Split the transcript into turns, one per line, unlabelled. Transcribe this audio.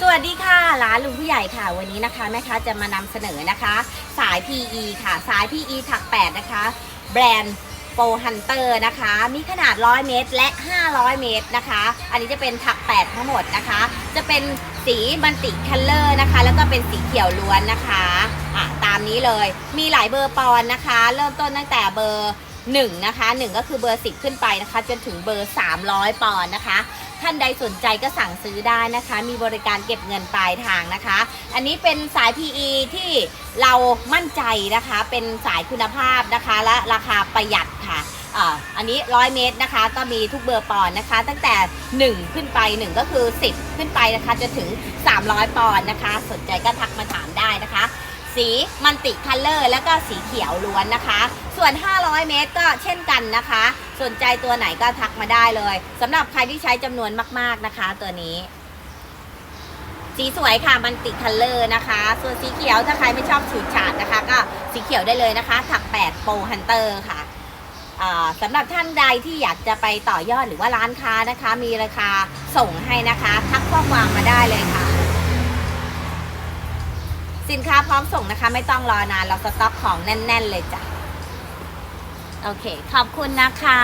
สวัสดีค่ะร้านลุงผู้ใหญ่ค่ะวันนี้นะคะแม่ค้าจะมานำเสนอนะคะ สาย PE ค่ะ สาย PE ถัก 8 นะคะ แบรนด์โปรฮันเตอร์นะคะ มีขนาด 100 เมตร และ 500 เมตรนะคะ อันนี้จะเป็นถัก 8 ทั้งหมดนะคะ จะเป็นสีบันติคัลเลอร์นะคะ แล้วก็เป็นสีเขียวล้วนนะคะอะตามนี้เลยมีหลายเบอร์ปอนนะคะ เริ่มต้นตั้งแต่เบอร์1นะคะ1ก็คือเบอร์ 10 ขึ้นไปนะคะ จนถึงเบอร์ 300 ปอนนะคะ ท่านใดสนใจก็สั่งซื้อได้นะคะ มีบริการเก็บเงินปลายทางนะคะ อันนี้เป็นสาย PE ที่เรามั่นใจนะคะ เป็นสายคุณภาพนะคะ และราคาประหยัดค่ะอันนี้ 100 เมตรนะคะ ก็มีทุกเบอร์ปอนนะคะ ตั้งแต่ 1 ขึ้นไป 1 ก็คือ 10 ขึ้นไปนะคะจนถึง 300 ปอนนะคะ สนใจก็ทักมา สีมันติคัลเลอร์ แล้วก็สีเขียวล้วนนะคะ ส่วน 500 เมตรก็เช่นกันนะคะ สนใจตัวไหนก็ทักมาได้เลยสำหรับใครที่ใช้จำนวนมาก ๆนะคะ ตัวนี้ สีสวยค่ะมันติคัลเลอร์นะคะ ส่วนสีเขียวถ้าใครไม่ชอบฉูดฉาดนะคะ ก็สีเขียวได้เลยนะคะ ถัก 8 โปรฮันเตอร์ค่ะสำหรับท่านใดที่อยากจะไปต่อยอดหรือว่าร้านค้านะคะ มีราคาส่งให้นะคะ ทักข้อความมาได้เลยค่ะ สินค้าพร้อมส่งนะคะ ไม่ต้องรอนานเราสต็อกของแน่น ๆ เลยจ้ะ โอเค ขอบคุณนะคะ